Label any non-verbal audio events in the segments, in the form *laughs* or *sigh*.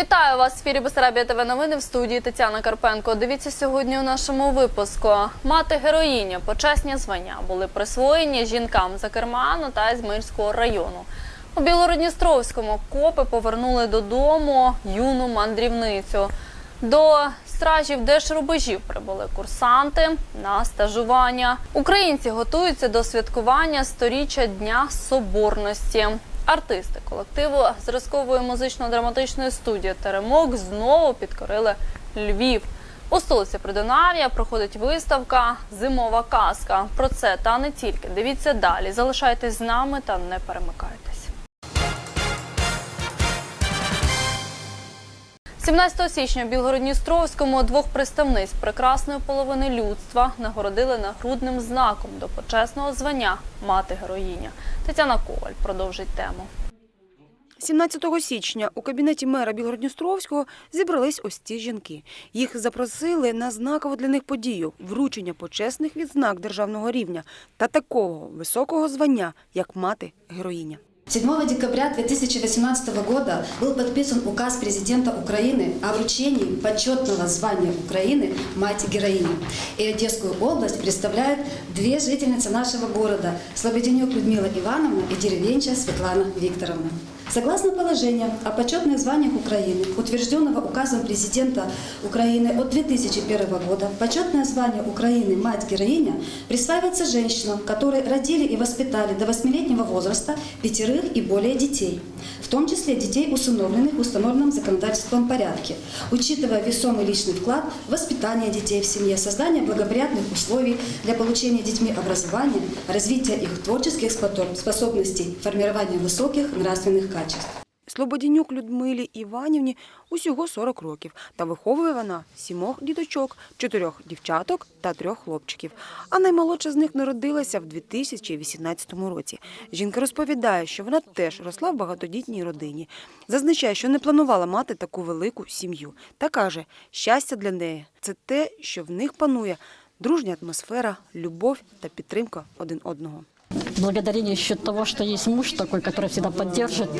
Вітаю вас в ефірі Бесарабія ТВ новини в студії Тетяна Карпенко. Дивіться сьогодні у нашому випуску. Мати героїня, почесні звання були присвоєні жінкам з Акерману та Ізмаїльського району. У Білородністровському копи повернули додому юну мандрівницю. До стражів держрубежів прибули курсанти на стажування. Українці готуються до святкування сторіччя Дня Соборності. Артисти колективу зразкової музично-драматичної студії Теремок знову підкорили Львів. У столиці Придонав'я проходить виставка Зимова казка. Про це та не тільки. Дивіться далі. Залишайтесь з нами та не перемикайтесь. 17 січня в Білгородністровському двох представниць прекрасної половини людства нагородили нагрудним знаком до почесного звання мати героїня. Тетяна Коваль продовжить тему. 17 січня у кабінеті мера Білгородністровського зібрались ось ці жінки. Їх запросили на знакову для них подію – вручення почесних відзнак державного рівня та такого високого звання, як мати-героїня. 7 декабря 2018 года был подписан указ президента Украины о вручении почетного звания Украины «Мать-героиня». И Одесскую область представляют две жительницы нашего города – Слободенюк Людмила Ивановна и деревенча Светлана Викторовна. Согласно положениям о почетных званиях Украины, утвержденного указом президента Украины от 2001 года, почетное звание Украины «Мать-героиня» присваивается женщинам, которые родили и воспитали до 8-летнего возраста пятерых и более детей, в том числе детей, усыновленных в установленном законодательством порядке, учитывая весомый личный вклад в воспитание детей в семье, создание благоприятных условий для получения детьми образования, развития их творческих способностей, формирования высоких нравственных качеств. Слободінюк Людмилі Іванівні усього 40 років, та виховує вона сімох діточок, чотирьох дівчаток та трьох хлопчиків. А наймолодша з них народилася в 2018 році. Жінка розповідає, що вона теж росла в багатодітній родині. Зазначає, що не планувала мати таку велику сім'ю. Та каже, щастя для неї – це те, що в них панує дружня атмосфера, любов та підтримка один одного. Благодарение еще того, что есть муж такой, который всегда поддержит,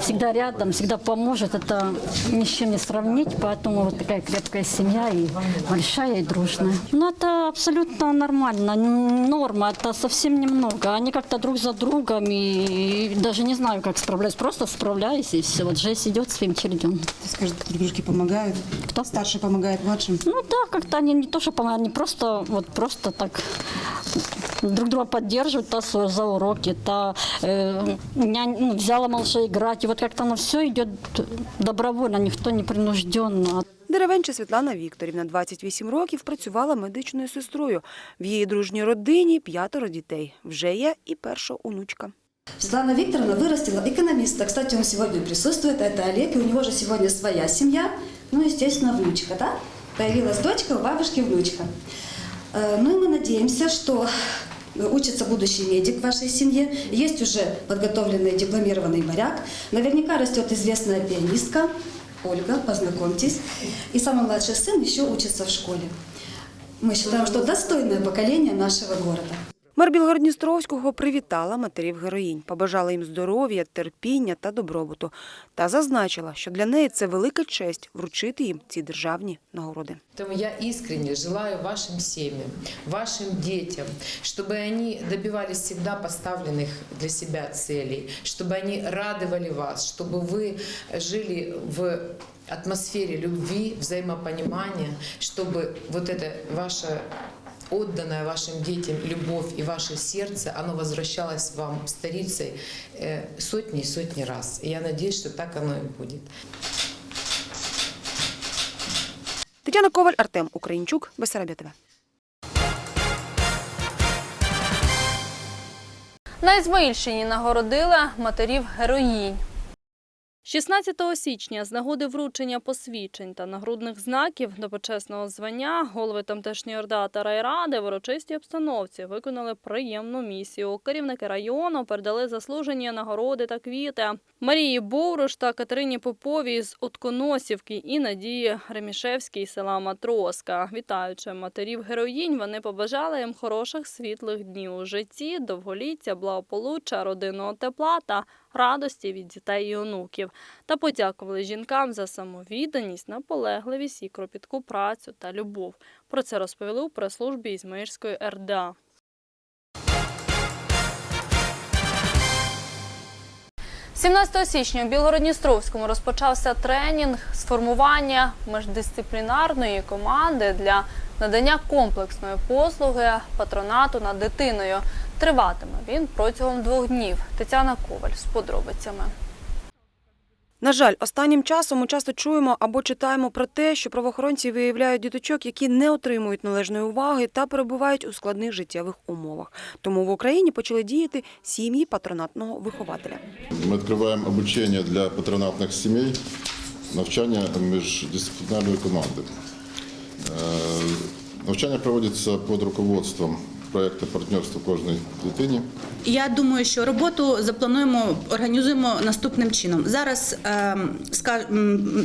всегда рядом, всегда поможет, это ни с чем не сравнить, поэтому вот такая крепкая семья и большая и дружная. Ну, это абсолютно нормально, норма, это совсем немного. Они как-то друг за другом и даже не знаю, как справляюсь, просто справляюсь и все, вот жизнь идет своим чередом. Скажет, дружки помогают. Кто? Старший помогает младшим. Ну да, как-то они не то, что помогают, они просто, вот просто так друг друга поддерживают, та со- за уроки, та э, нянь- ну, взяла малыша играть. И вот как-то оно все идет добровольно, никто не принужденно. Деревенча Світлана Вікторівна, 28 років, працювала медичною сестрою. В її дружній родині п'ятеро дітей. Вже є і перша онучка. Светлана Викторовна вырастила экономиста. Кстати, он сегодня присутствует. Это Олег, и у него же сегодня своя семья. Ну, естественно, внучка, да? Появилась дочка, у бабушки внучка. Э, Ну и мы надеемся, что учится будущий медик в вашей семье. Есть уже подготовленный дипломированный моряк. Наверняка растет известная пианистка. Ольга, познакомьтесь. И самый младший сын еще учится в школе. Мы считаем, что достойное поколение нашего города. Мер Білгородністровського привітала матерів героїнь, побажала їм здоров'я, терпіння та добробуту. Та зазначила, що для неї це велика честь вручити їм ці державні нагороди. Поэтому я искренне желаю вашим семьям, вашим детям, чтобы они добивались всегда поставленных для себя целей, чтобы они радовали вас, чтобы вы жили в атмосфере любви, взаимопонимания, чтобы вот это ваше отданная вашим детям любовь и ваше сердце, оно возвращалось вам старицей э, сотни и сотни раз. И я надеюсь, что так оно и будет. Тетяна Коваль, Артем Українчук, Бесарабія ТВ. На Ізмаїльщині нагородили матерів героїнь. 16 січня з нагоди вручення посвідчень та нагрудних знаків до почесного звання голови тамтешньої ОРДА та райради в урочистій обстановці виконали приємну місію. Керівники району передали заслужені нагороди та квіти. Марії Бовруш та Катерині Поповій з Отконосівки і Надії Ремішевській села Матроска. Вітаючи матерів героїнь, вони побажали їм хороших світлих днів у житті, довголіття, благополуччя, родинного тепла та радості від дітей і онуків та подякували жінкам за самовідданість, наполегливість і кропітку працю та любов. Про це розповіли у прес-службі Ізмаїльської РДА. – 17 січня у Білгородністровському розпочався тренінг з формування міждисциплінарної команди для надання комплексної послуги патронату над дитиною. Триватиме він протягом двох днів. Тетяна Коваль з подробицями. На жаль, останнім часом ми часто чуємо або читаємо про те, що правоохоронці виявляють діточок, які не отримують належної уваги та перебувають у складних життєвих умовах. Тому в Україні почали діяти сім'ї патронатного вихователя. Ми відкриваємо обучення для патронатних сімей, навчання міждисциплінарної команди. Е, Навчання проводиться під руководством проєкту партнерства кожній дитині. Я думаю, що роботу заплануємо, організуємо наступним чином. Зараз е, скаж,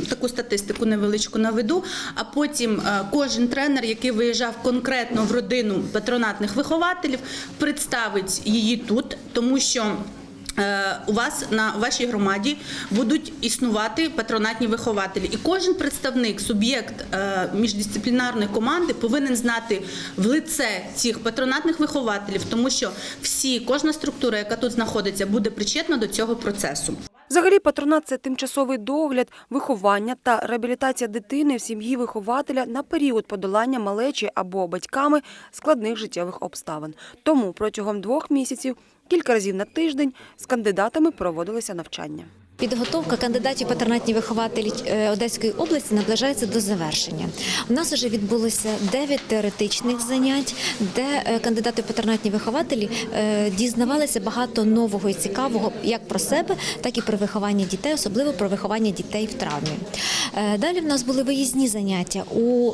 таку статистику невеличку наведу, а потім е, кожен тренер, який виїжджав конкретно в родину патронатних вихователів, представить її тут, тому що. Е, У вас на вашій громаді будуть існувати патронатні вихователі, і кожен представник, суб'єкт е, міждисциплінарної команди повинен знати в лице цих патронатних вихователів, тому що всі, кожна структура, яка тут знаходиться, буде причетна до цього процесу. Взагалі, патронат це тимчасовий догляд, виховання та реабілітація дитини в сім'ї вихователя на період подолання малечі або батьками складних життєвих обставин. Тому протягом двох місяців кілька разів на тиждень з кандидатами проводилися навчання. Підготовка кандидатів патронатні вихователі е, Одеської області наближається до завершення. У нас вже відбулося 9 теоретичних занять, де е, кандидати в патронатні вихователі е, дізнавалися багато нового і цікавого як про себе, так і про виховання дітей, особливо про виховання дітей в травмі. Далі в нас були виїзні заняття у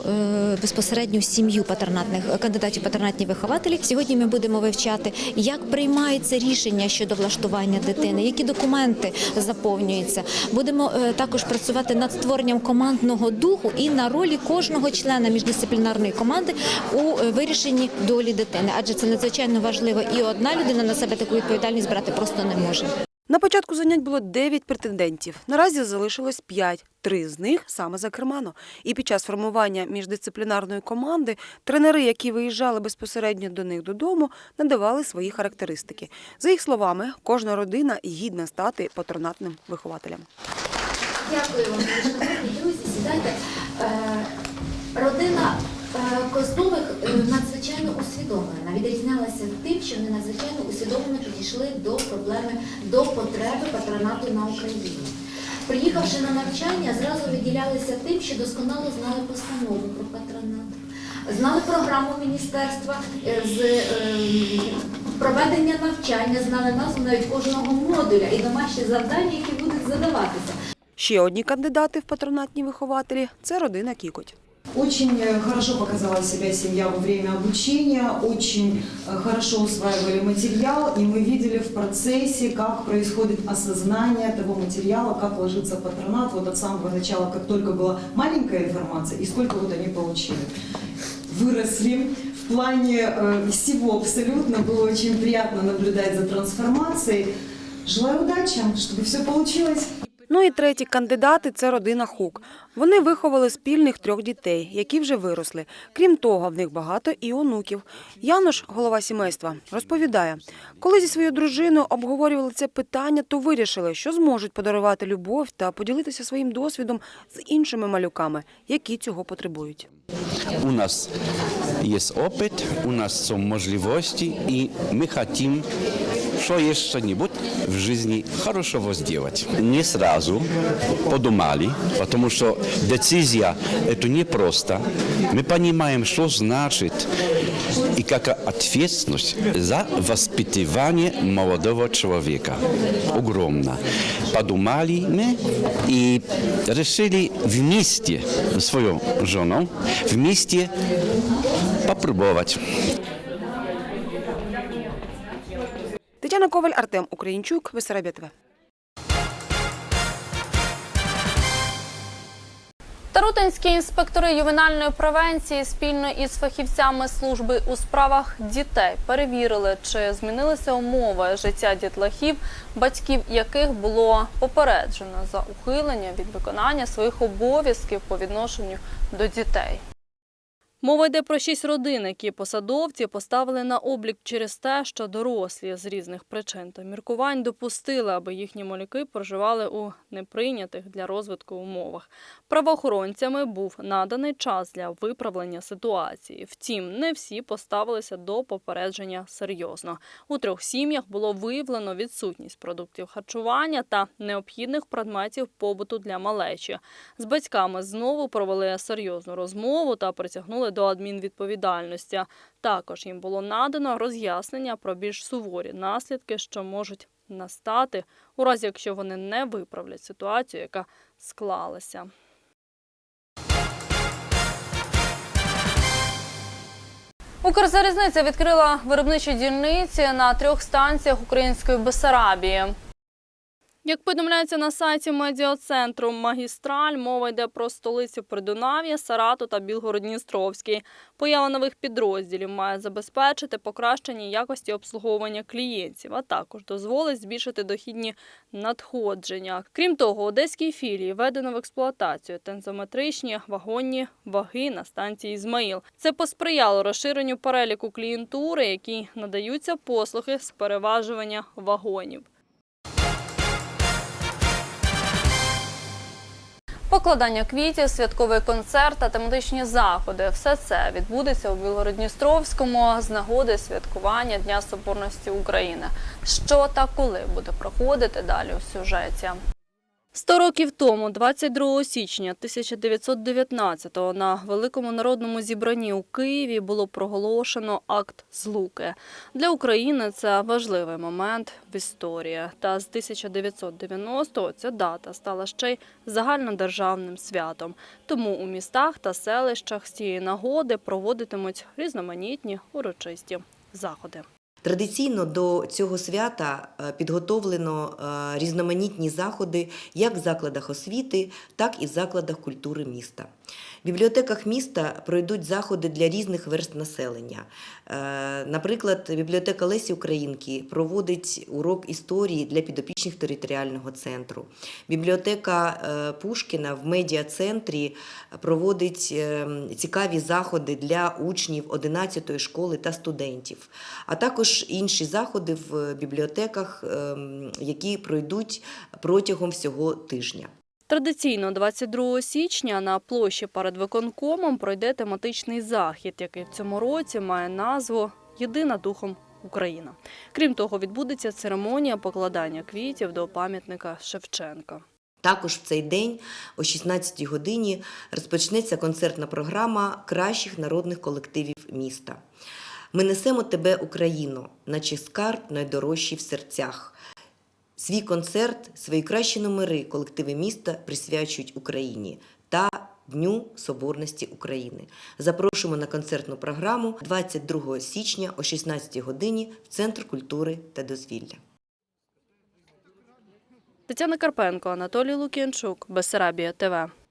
безпосередню сім'ю патронатних кандидатів патронатні вихователі. Сьогодні ми будемо вивчати, як приймається рішення щодо влаштування дитини, які документи заповнюються. Будемо е, також працювати над створенням командного духу і на ролі кожного члена міждисциплінарної команди у е, вирішенні долі дитини, адже це надзвичайно важливо, і одна людина на себе таку відповідальність брати просто не може. На початку занять було 9 претендентів. Наразі залишилось 5. Три з них саме за кермано. І під час формування міждисциплінарної команди тренери, які виїжджали безпосередньо до них додому, надавали свої характеристики. За їх словами, кожна родина гідна стати патронатним вихователем. Дякую вам, друзі. Сідайте. Е, Родина надзвичайно усвідомлена, відрізнялася тим, що вони надзвичайно усвідомлено підійшли до проблеми, до потреби патронату на Україні. Приїхавши на навчання, зразу виділялися тим, що досконало знали постанову про патронат, знали програму міністерства е, з е, проведення навчання, знали назву навіть кожного модуля і домашні завдання, які будуть задаватися. Ще одні кандидати в патронатні вихователі це родина Кікоть. Очень э, хорошо показала себя семья во время обучения, очень э, хорошо усваивали материал, и мы видели в процессе, как происходит осознание того материала, как ложится патронат вот от самого начала, как только была маленькая информация, и сколько вот они получили. Выросли в плане э, всего абсолютно, было очень приятно наблюдать за трансформацией. Желаю удачи, чтобы все получилось. Ну і треті кандидати це родина Хук. Вони виховали спільних трьох дітей, які вже виросли. Крім того, в них багато і онуків. Янош, голова сімейства, розповідає, коли зі своєю дружиною обговорювали це питання, то вирішили, що зможуть подарувати любов та поділитися своїм досвідом з іншими малюками, які цього потребують. У нас есть опыт, у нас są możliwości и мы что что-нибудь в жизни хорошего сделать. Не сразу подумали, потому что децизия это не просто. Мы понимаем, что значит и какая ответственность за воспитывание молодого человека. Огромна. Подумали мы и решили вместе с своей женой вместе попробовать. Тетяна Коваль, Артем Українчук, ТВ. Тарутинські інспектори ювенальної превенції спільно із фахівцями служби у справах дітей перевірили, чи змінилися умови життя дітлахів, батьків яких було попереджено за ухилення від виконання своїх обов'язків по відношенню до дітей. Мова йде про шість родин, які посадовці поставили на облік через те, що дорослі з різних причин та міркувань допустили, аби їхні малюки проживали у неприйнятих для розвитку умовах. Правоохоронцями був наданий час для виправлення ситуації. Втім, не всі поставилися до попередження серйозно. У трьох сім'ях було виявлено відсутність продуктів харчування та необхідних предметів побуту для малечі. З батьками знову провели серйозну розмову та притягнули до адмінвідповідальності. Також їм було надано роз'яснення про більш суворі наслідки, що можуть настати, у разі якщо вони не виправлять ситуацію, яка склалася. Укрзалізниця відкрила виробничі дільниці на трьох станціях української Бесарабії. Як повідомляється на сайті медіацентру Магістраль, мова йде про столицю Придунав'я, Сарату та Білгород-Дністровський. Поява нових підрозділів має забезпечити покращення якості обслуговування клієнтів, а також дозволить збільшити дохідні надходження. Крім того, одеській філії введено в експлуатацію тензометричні вагонні ваги на станції Ізмаїл. Це посприяло розширенню переліку клієнтури, які надаються послуги з переважування вагонів. Покладання квітів, святковий концерт та тематичні заходи – все це відбудеться у Білгородністровському з нагоди святкування Дня Соборності України. Що та коли буде проходити далі у сюжеті. Сто років тому, 22 січня 1919-го, на великому народному зібранні у Києві було проголошено акт злуки. Для України це важливий момент в історії. Та з 1990-го ця дата стала ще й загальнодержавним святом. Тому у містах та селищах з цієї нагоди проводитимуть різноманітні урочисті заходи. Традиційно до цього свята е, підготовлено е, різноманітні заходи як в закладах освіти, так і в закладах культури міста. В бібліотеках міста пройдуть заходи для різних верст населення. Е, Наприклад, бібліотека Лесі Українки проводить урок історії для підопічних територіального центру. Бібліотека е, Пушкіна в медіа-центрі проводить е, цікаві заходи для учнів 11-ї школи та студентів, а також інші заходи в бібліотеках, е, які пройдуть протягом всього тижня. Традиційно 22 січня на площі перед виконкомом пройде тематичний захід, який в цьому році має назву Єдина духом Україна. Крім того, відбудеться церемонія покладання квітів до пам'ятника Шевченка. Також в цей день о 16 годині розпочнеться концертна програма кращих народних колективів міста. Ми несемо тебе, Україно, наче скарб найдорожчий в серцях. Свій концерт, свої кращі номери колективи міста присвячують Україні та Дню Соборності України. Запрошуємо на концертну програму 22 січня о 16 годині в Центр культури та дозвілля. Тетяна Карпенко, Анатолій Лук'янчук, Бесарабія ТВ.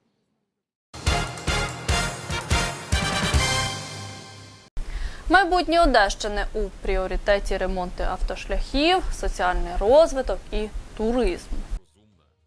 Майбутнє Одещини у пріоритеті ремонти автошляхів, соціальний розвиток і туризм.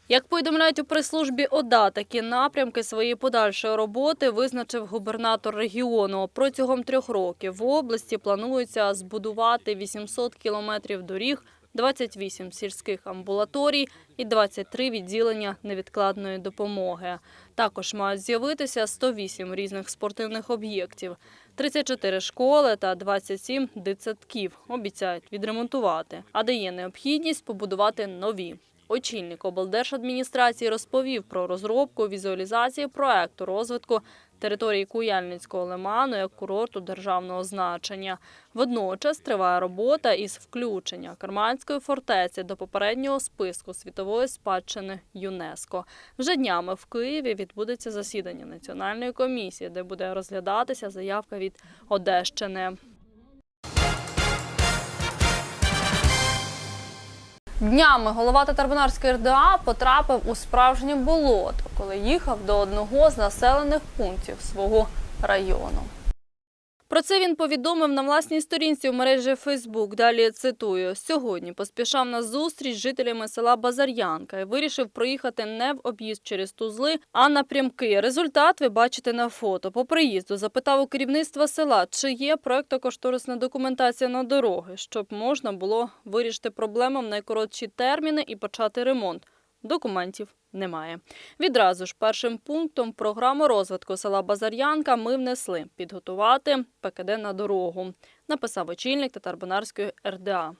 Як повідомляють у прес-службі ОДА, такі напрямки своєї подальшої роботи визначив губернатор регіону. Протягом трьох років в області планується збудувати 800 кілометрів доріг, 28 сільських амбулаторій і 23 відділення невідкладної допомоги. Також мають з'явитися 108 різних спортивних об'єктів, 34 школи та 27 дитсадків обіцяють відремонтувати, а де є необхідність побудувати нові. Очільник облдержадміністрації розповів про розробку візуалізації проекту розвитку території Куяльницького лиману як курорту державного значення. Водночас триває робота із включення Карманської фортеці до попереднього списку світової спадщини ЮНЕСКО. Вже днями в Києві відбудеться засідання національної комісії, де буде розглядатися заявка від Одещини. Днями голова Татарбунарської РДА потрапив у справжнє болото, коли їхав до одного з населених пунктів свого району. Про це він повідомив на власній сторінці у мережі Фейсбук. Далі цитую: сьогодні поспішав на зустріч з жителями села Базар'янка і вирішив проїхати не в об'їзд через Тузли, а напрямки. Результат ви бачите на фото. По приїзду запитав у керівництва села, чи є проектно-кошторисна документація на дороги, щоб можна було вирішити проблему в найкоротші терміни і почати ремонт. Документів немає. Відразу ж першим пунктом програму розвитку села Базар'янка ми внесли підготувати ПКД на дорогу, написав очільник Татарбунарської РДА.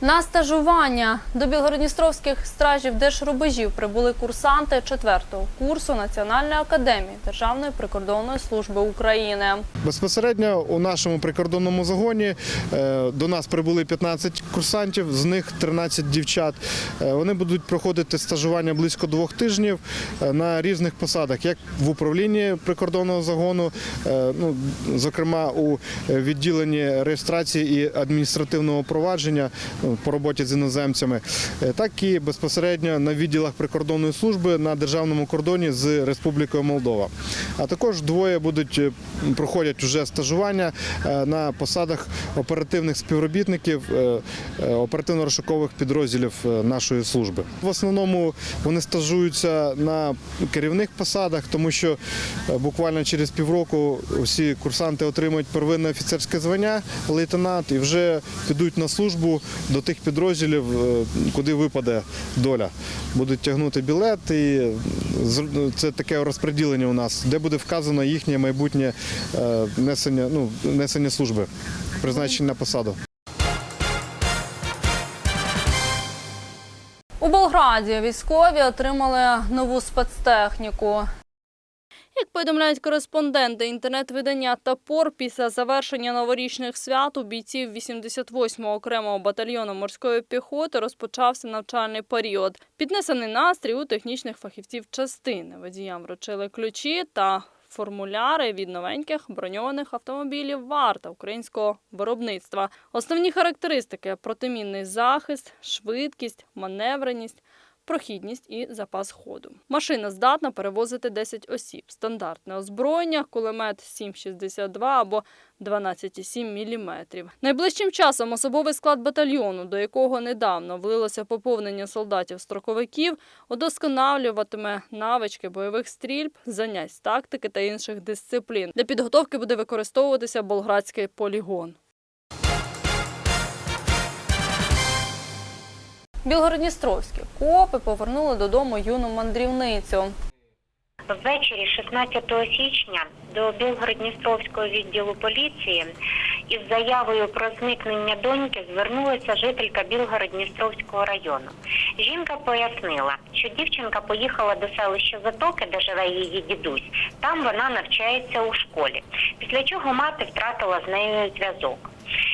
На стажування до білгородністровських стражів держрубежів прибули курсанти 4-го курсу Національної академії Державної прикордонної служби України. Безпосередньо у нашому прикордонному загоні е, до нас прибули 15 курсантів, з них 13 дівчат. Е, Вони будуть проходити стажування близько двох тижнів е, на різних посадах, як в управлінні прикордонного загону, ну, зокрема у відділенні реєстрації і адміністративного провадження по роботі з іноземцями, е, так і безпосередньо на відділах прикордонної служби на державному кордоні з Республікою Молдова. А також двоє будуть е, проходять вже стажування е, на посадах оперативних співробітників оперативно-розшукових підрозділів нашої служби. В основному вони стажуються на керівних посадах, тому що буквально через півроку всі курсанти отримують первинне офіцерське звання, лейтенант, і вже підуть на службу до тих підрозділів, е, куди випаде доля. Будуть тягнути білет, і це таке розподілення у нас, де буде вказано їхнє майбутнє е, несення, ну, несення служби, призначення на посаду. У Болграді військові отримали нову спецтехніку. Як повідомляють кореспонденти інтернет-видання «Топор», після завершення новорічних свят у бійців 88-го окремого батальйону морської піхоти розпочався навчальний період. Піднесений настрій у технічних фахівців частини. Водіям вручили ключі та формуляри від новеньких броньованих автомобілів «Варта» українського виробництва. Основні характеристики – протимінний захист, швидкість, маневреність, прохідність і запас ходу. Машина здатна перевозити 10 осіб. Стандартне озброєння, кулемет 7,62 або 12,7 мм. Найближчим часом особовий склад батальйону, до якого недавно влилося поповнення солдатів-строковиків, удосконалюватиме навички бойових стрільб, занять тактики та інших дисциплін. Для підготовки буде використовуватися болградський полігон. Білгородністровські копи повернули додому юну мандрівницю. Ввечері 16 січня до Білгород-Дністровського відділу поліції із заявою про зникнення доньки звернулася жителька Білгород-Дністровського району. Жінка пояснила, що дівчинка поїхала до селища Затоки, де живе її дідусь. Там вона навчається у школі. Після чого мати втратила з нею зв'язок.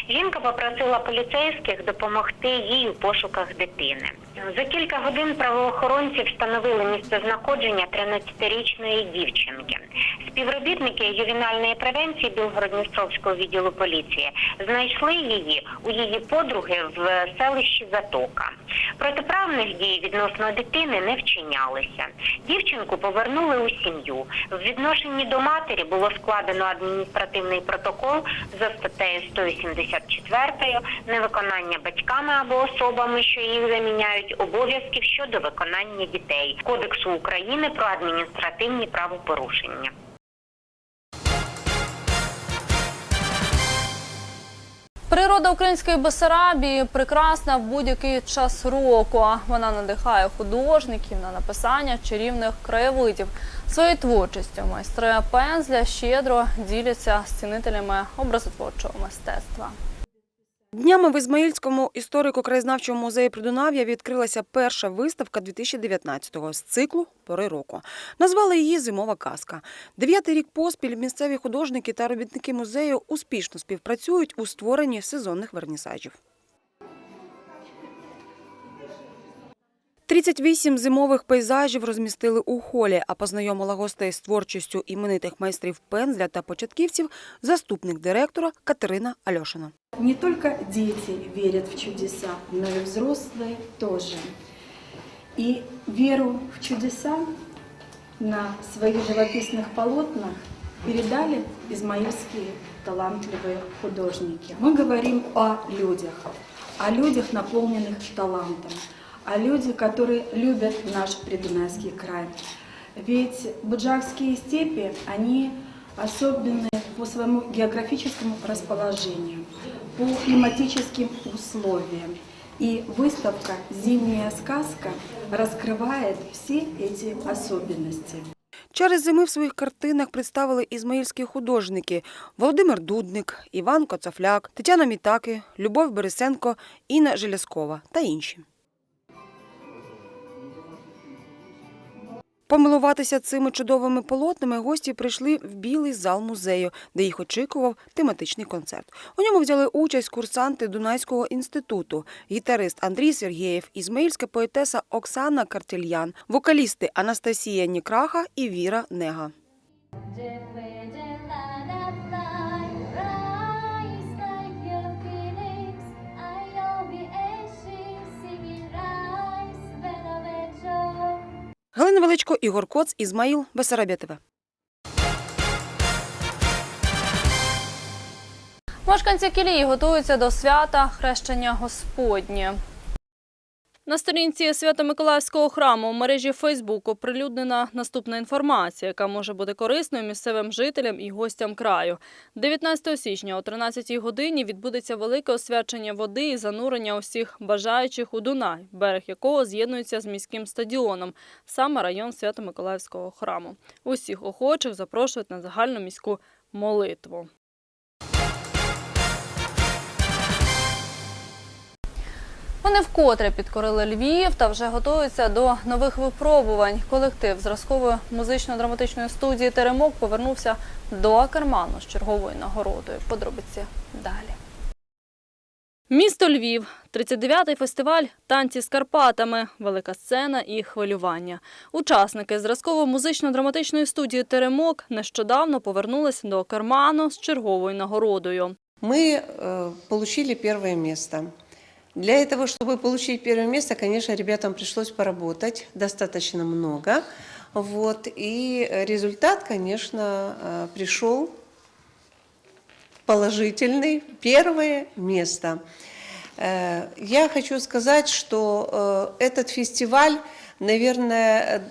Жінка попросила поліцейських допомогти їй у пошуках дитини. За кілька годин правоохоронці встановили місце знаходження 13-річної дівчинки. Співробітники ювенальної превенції Білгород-Дністровського відділу поліції знайшли її у її подруги в селищі Затока. Протиправних дій відносно дитини не вчинялися. Дівчинку повернули у сім'ю. В відношенні до матері було складено адміністративний протокол за статтею 184 невиконання батьками або особами, що їх заміняють, обов'язків щодо виконання дітей Кодексу України про адміністративні правопорушення. Природа української Бесарабії прекрасна в будь-який час року. Вона надихає художників на написання чарівних краєвидів. Своєю творчістю майстри пензля щедро діляться з цінителями образотворчого мистецтва. Днями в Ізмаїльському історико-краєзнавчому музеї Придунав'я відкрилася перша виставка 2019-го з циклу «Пори року». Назвали її «Зимова казка». Дев'ятий рік поспіль місцеві художники та робітники музею успішно співпрацюють у створенні сезонних вернісажів. 38 зимових пейзажів розмістили у холі, а познайомила гостей з творчістю іменитих майстрів пензля та початківців заступник директора Катерина Альошина. Не только дети верят в чудеса, но и взрослые тоже. И веру в чудеса на своих живописных полотнах передали измаильские талантливые художники. Мы говорим о людях, о людях, наполненных талантом, о людях, которые любят наш Придунайский край. Ведь буджакские степи, они особенны по своему географическому расположению, по климатическим условиям. И выставка «Зимняя сказка» раскрывает все эти особенности. Через зими в своїх картинах представили ізмаїльські художники Володимир Дудник, Іван Коцафляк, Тетяна Мітаки, Любов Бересенко, Інна Желязкова та інші. Помилуватися цими чудовими полотнами гості прийшли в білий зал музею, де їх очікував тематичний концерт. У ньому взяли участь курсанти Дунайського інституту, гітарист Андрій Сергєєв, ізмаїльська поетеса Оксана Картельян, вокалісти Анастасія Нікраха і Віра Нега. Галина Величко, Ігор Коц, Ізмаїл, Бесарабія. Мешканці Кілії готуються до свята хрещення Господнє. На сторінці Свято-Миколаївського храму в мережі Фейсбук оприлюднена наступна інформація, яка може бути корисною місцевим жителям і гостям краю. 19 січня о 13 годині відбудеться велике освячення води і занурення усіх бажаючих у Дунай, берег якого з'єднується з міським стадіоном, саме район Свято-Миколаївського храму. Усіх охочих запрошують на загальну міську молитву. Вони вкотре підкорили Львів та вже готуються до нових випробувань. Колектив зразкової музично-драматичної студії Теремок повернувся до Акерману з черговою нагородою. Подробиці далі. Місто Львів, 39-й фестиваль танці з Карпатами, велика сцена і хвилювання. Учасники зразково-музично-драматичної студії Теремок нещодавно повернулися до Акерману з черговою нагородою. Мы э, получили первое место. Для этого, чтобы получить первое место, конечно, ребятам пришлось поработать достаточно много. Вот, и результат, конечно, э, пришел положительный. Первое место. Э, Я хочу сказать, что э, этот фестиваль, наверное,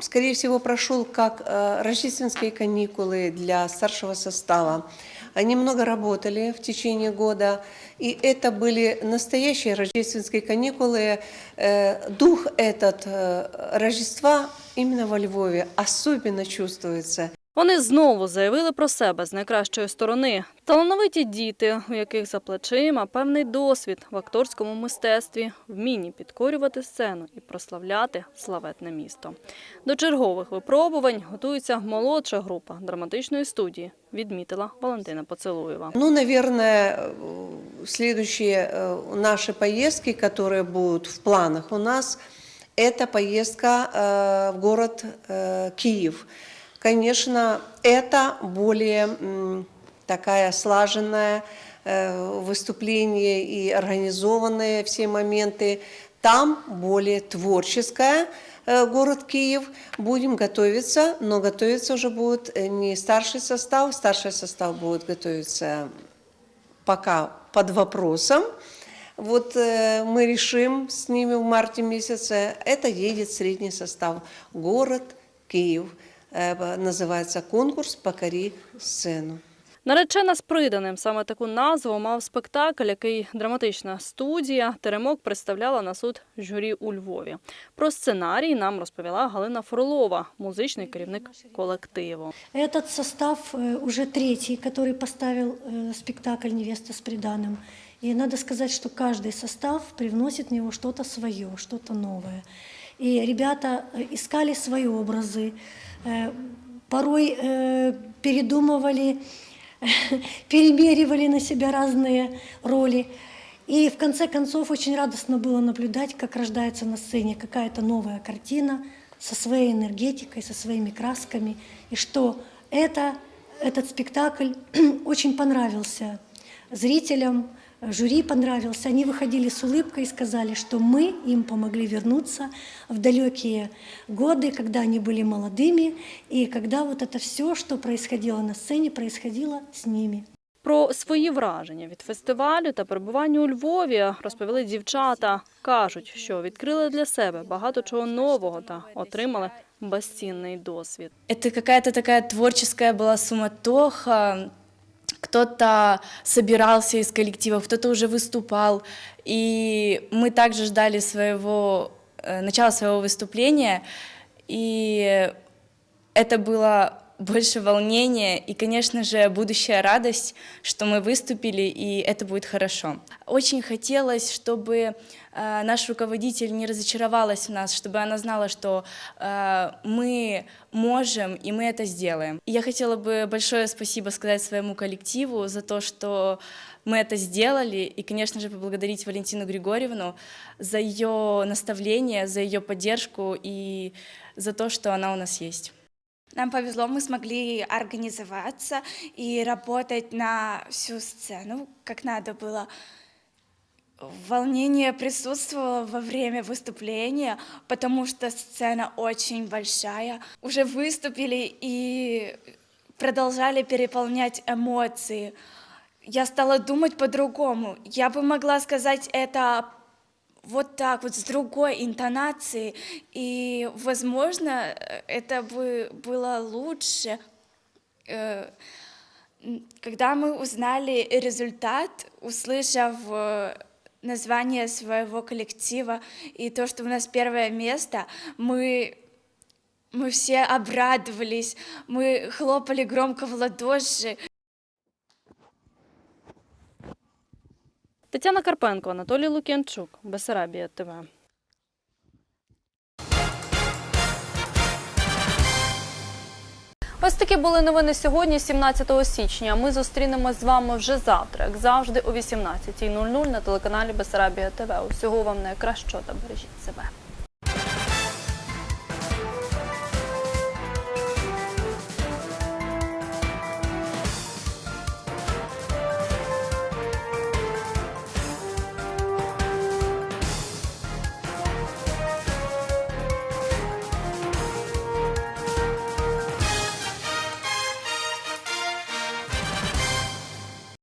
скорее всего, прошел как рождественские каникулы для старшего состава. Они много работали в течение года, и это были настоящие рождественские каникулы. Э, Дух этот э, Рождества именно во Львове особенно чувствуется. Вони знову заявили про себе з найкращої сторони. Талановиті діти, у яких за плечима певний досвід в акторському мистецтві, вмінні підкорювати сцену і прославляти славетне місто. До чергових випробувань готується молодша група драматичної студії, відмітила Валентина Поцелуєва. Ну, наверное, э, следующие э, наши поездки, которые будут в планах у нас, это поездка э, в город э, Киев. Конечно, это более такая слаженная э, выступление и организованные все моменты. Там более творческая э, город Киев. Будем готовиться, но готовиться уже будет э, не старший состав, старший состав будет готовиться пока под вопросом. Вот э, мы решим с ними в марте месяце. Это едет средний состав. Город Киев. Э, называется конкурс «Покори сцену». Наречена з приданим саме таку назву мав спектакль, який драматична студія Теремок представляла на суд журі у Львові. Про сценарій нам розповіла Галина Фролова, музичний керівник колективу. Этот состав э, уже третий, который поставил э, спектакль «Невеста с приданым». И надо сказать, что каждый состав привносит в него что-то свое, что-то новое. И ребята э, искали свои образы, э, порой э, передумывали, *laughs* перемеривали на себя разные роли. И в конце концов очень радостно было наблюдать, как рождается на сцене какая-то новая картина со своей энергетикой, со своими красками, и что это, этот спектакль *clears throat* очень понравился зрителям, жюри понравился. Они выходили с улыбкой и сказали, что мы им помогли вернуться в далекие годы, когда они были молодыми, и когда вот это все, что происходило на сцене, происходило с ними. Про свої враження від фестивалю та перебування у Львові розповіли дівчата. Кажуть, що відкрили для себе багато чого нового та отримали безцінний досвід. Это какая-то такая творческая была суматоха. Кто-то собирался из коллективов, кто-то уже выступал. И мы также ждали своего, э, начала своего выступления. И это было больше волнения и, конечно же, будущая радость, что мы выступили, и это будет хорошо. Очень хотелось, чтобы э, наш руководитель не разочаровалась в нас, чтобы она знала, что э, мы можем, и мы это сделаем. И я хотела бы большое спасибо сказать своему коллективу за то, что мы это сделали, и, конечно же, поблагодарить Валентину Григорьевну за ее наставление, за ее поддержку и за то, что она у нас есть. Нам повезло, мы смогли организоваться и работать на всю сцену, как надо было. Волнение присутствовало во время выступления, потому что сцена очень большая. Уже выступили и продолжали переполнять эмоции. Я стала думать по-другому. Я бы могла сказать это вот так вот с другой интонацией, и, возможно, это бы было лучше. Э, м, Когда мы узнали результат, услышав э, название своего коллектива и то, что у нас первое место, мы мы все обрадовались, мы хлопали громко в ладоши. Тетяна Карпенко, Анатолій Лук'янчук, Бесарабія ТВ. Ось такі були новини сьогодні, 17 січня. Ми зустрінемось з вами вже завтра, як завжди, о 18.00 на телеканалі Бесарабія ТВ. Усього вам найкращого та бережіть себе.